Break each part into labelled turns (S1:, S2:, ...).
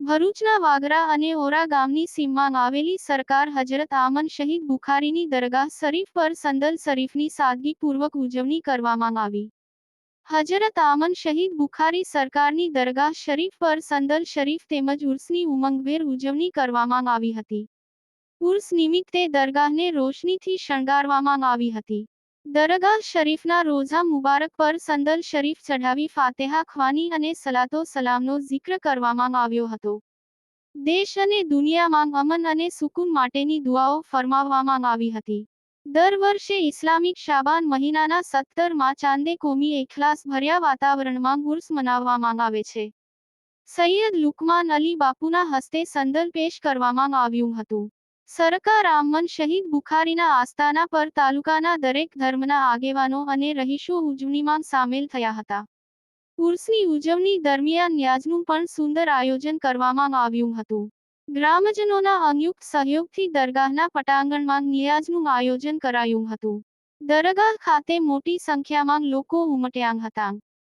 S1: ભરૂચના વાગરા અને ઓરા ગામની સીમમાં આવેલી સરકાર હજરત આમન શહીદ બુખારીની દરગાહ શરીફ પર સંદલ શરીફની સાદગીપૂર્વક ઉજવણી કરવામાં આવી. હજરત આમન શહીદ બુખારી સરકારની દરગાહ શરીફ પર સંદલ શરીફ તેમજ ઉર્સની ઉમંગભેર ઉજવણી કરવામાં આવી હતી. ઉર્સ નિમિત્તે દરગાહને રોશનીથી શણગારવામાં આવી હતી. દરગાહ શરીફના રોઝા મુબારક પર સંદલ શરીફ ચઢાવી ફાતેહા ખવાની અને સલાતો સલામનો જિક્ર કરવામાં આવ્યો હતો. દેશ અને દુનિયામાં અમન અને સુકૂન માટેની દુઆઓ ફરમાવવામાં આવી હતી. દર વર્ષે ઇસ્લામિક શાબાન મહિનાના સત્તરમાં ચાંદે કોમી એખલાસ ભર્યા વાતાવરણમાં ઉર્સ મનાવવામાં આવે છે. સૈયદ લુકમાન અલી બાપુના હસ્તે સંદલ પેશ કરવામાં આવ્યું હતું. સરકાર આમન શહીદ બુખારીના આસ્થાના પર તાલુકાના દરેક ધર્મના આગેવાનો અને રહીશો ઉજવણીમાં સામેલ થયા હતા. ઉર્સની ઉજવણી દરમિયાન ન્યાજનું પણ સુંદર આયોજન કરવામાં આવ્યું હતું. ગ્રામજનોના સંયુક્ત સહયોગથી દરગાહના પટાંગણમાં નિયાજનું આયોજન કરાયું હતું. દરગાહ ખાતે મોટી સંખ્યામાં લોકો ઉમટ્યા હતા.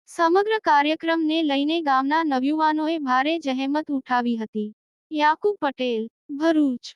S1: સમગ્ર કાર્યક્રમને લઈને ગામના નવયુવાનોએ ભારે જહેમત ઉઠાવી હતી. યાકુબ પટેલ, ભરૂચ.